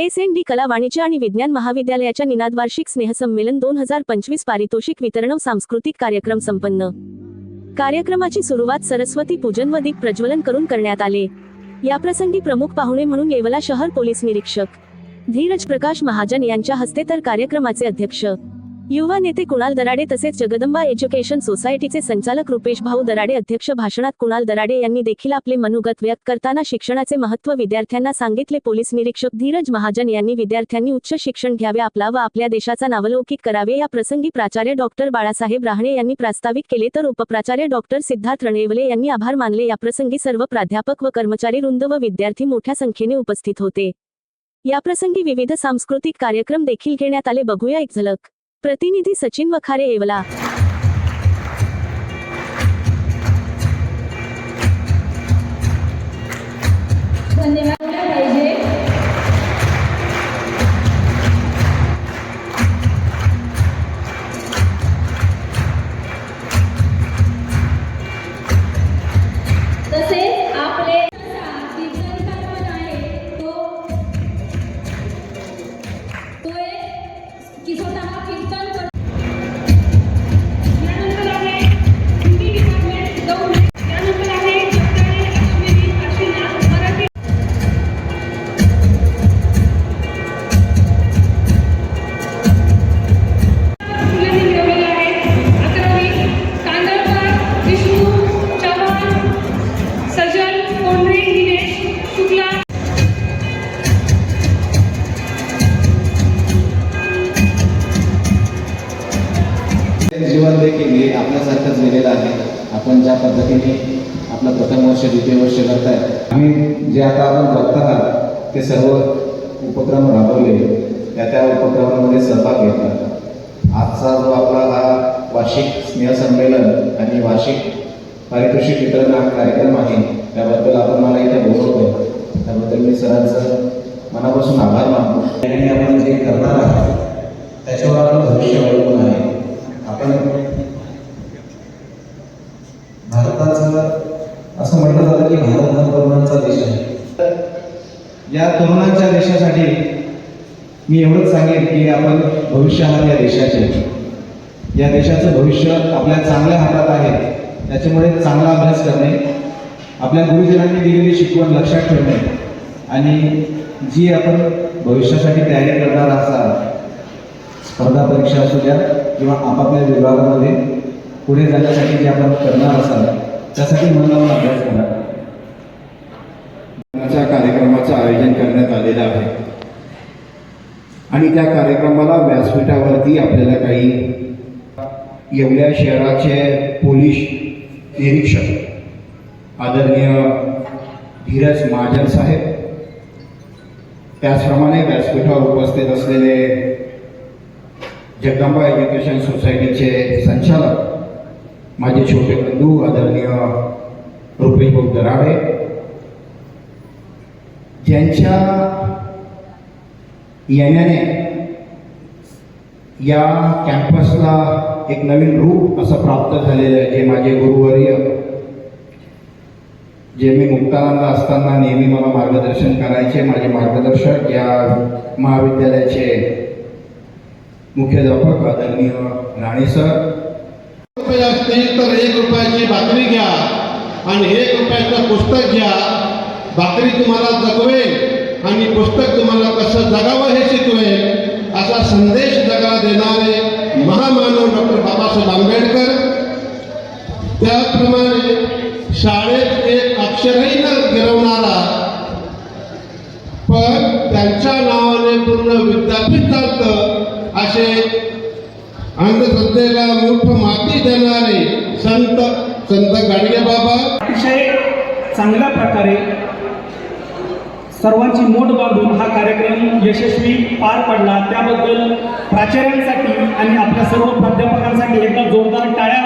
S N D कला वाणिज्य आणि विज्ञान महाविद्यालयाच्या निनाद वार्षिक स्नेहसंमेलन दोन हजार पंचवीस पारितोषिक वितरण सांस्कृतिक कार्यक्रम संपन्न. कार्यक्रमाची सुरुवात सरस्वती पूजन व दीप प्रज्वलन करून करण्यात आले. याप्रसंगी प्रमुख पाहुणे म्हणून येवला शहर पोलीस निरीक्षक. धीरज प्रकाश महाजन यांच्या हस्ते तर कार्यक्रमाचे अध्यक्ष. युवा नेते कुणाल दराडे तसेच जगदंबा एज्युकेशन सोसायटीचे संचालक रुपेश भाऊ दराडे अध्यक्ष भाषणात कुणाल दराडे यांनी देखील आपले मनोगत व्यक्त करताना शिक्षणाचे महत्त्व विद्यार्थ्यांना सांगितले. पोलीस निरीक्षक धीरज महाजन यांनी विद्यार्थ्यांनी उच्च शिक्षण घ्यावे आपला व आपल्या देशाचा नावलौकिक करावे. या प्रसंगी प्राचार्य डॉक्टर बाळासाहेब राहणे यांनी प्रास्ताविक केले तर उपप्राचार्य डॉक्टर सिद्धार्थ रणेवले यांनी आभार मानले. या प्रसंगी सर्व प्राध्यापक व कर्मचारी वृंद व विद्यार्थी मोठ्या संख्येने उपस्थित होते. याप्रसंगी विविध सांस्कृतिक कार्यक्रम देखील घेण्यात आले. बघूया एक झलक. प्रतिनिधी सचिन वखारे येवला. धन्यवाद दिला आपल्यासारखंच गेलेलं आहे. आपण ज्या पद्धतीने आपलं प्रथम वर्ष द्वितीय वर्ष करताय आम्ही जे आता आपण बघत आहात ते सर्व उपक्रम राबवले. त्या त्या उपक्रमामध्ये सहभाग घेतला. आजचा जो आपला हा वार्षिक स्नेहसंमेलन आणि वार्षिक पारितोषिक वितरण हा कार्यक्रम आहे त्याबद्दल आपण मला इथे बोलवतोय. त्याबद्दल मी सरांचं मनापासून आभार मानतो. आणि आपण जे करणार आहोत त्याच्यावर आपलं भविष्य अवलंबून आहे. आपण या तरुणांच्या देशासाठी मी एवढंच सांगेन की आपण भविष्य आहात या देशाचे. या देशाचं भविष्य आपल्या चांगल्या हातात आहे. त्याच्यामुळे चांगला अभ्यास करणे आपल्या गुरुजनांनी दिलेली शिकवण लक्षात ठेवणे आणि जी आपण भविष्यासाठी तयारी करणार असाल स्पर्धा परीक्षा असू द्या किंवा आपापल्या विभागामध्ये पुढे जाण्यासाठी जे आपण करणार असाल त्यासाठी मन लावून अभ्यास करा. कार्यक्रमाचं आयोजन करण्यात आलेलं आहे. आणि त्या कार्यक्रमाला व्यासपीठावरती आपल्याला काही एवढ्या शहराचे पोलीस निरीक्षक आदरणीय धीरज महाजन साहेब त्याचप्रमाणे व्यासपीठावर उपस्थित असलेले जगदंबा एज्युकेशन सोसायटीचे संचालक माझे छोटे बंधू आदरणीय रुपेश भाऊ दराडे त्यांच्या येण्याने या कॅम्पसला एक नवीन रूप असं प्राप्त झालेलं आहे. जे माझे गुरुवर्य जे मी मुक्तानंद असताना नेहमी मला मार्गदर्शन करायचे माझे मार्गदर्शक या महाविद्यालयाचे मुख्याध्यापक आदरणीय राणे सर. रुपये असतील तर एक रुपयाची भाकरी घ्या आणि एक रुपयाचं पुस्तक घ्या. भाकरी तुम्हाला जगवेल आणि पुस्तक तुम्हाला कसं जगावं हे शिकवेल असा संदेश जगा देणारे महामानव डॉक्टर बाबासाहेब आंबेडकर. त्याचप्रमाणे शाळेत एक अक्षरही न गिरवणारा पण त्यांच्या नावाने पूर्ण विद्यापीठ चालतं असे अंधश्रद्धेला मोठ माती देणारे संत संत गाडगे बाबा अतिशय चांगल्या प्रकारे सर्वांची मोठ बांधून हा कार्यक्रम यशस्वी पार पडला. त्याबद्दल प्राचार्यांसाठी आणि आपल्या सर्व प्राध्यापकांसाठी एकदा जोरदार टाळ्या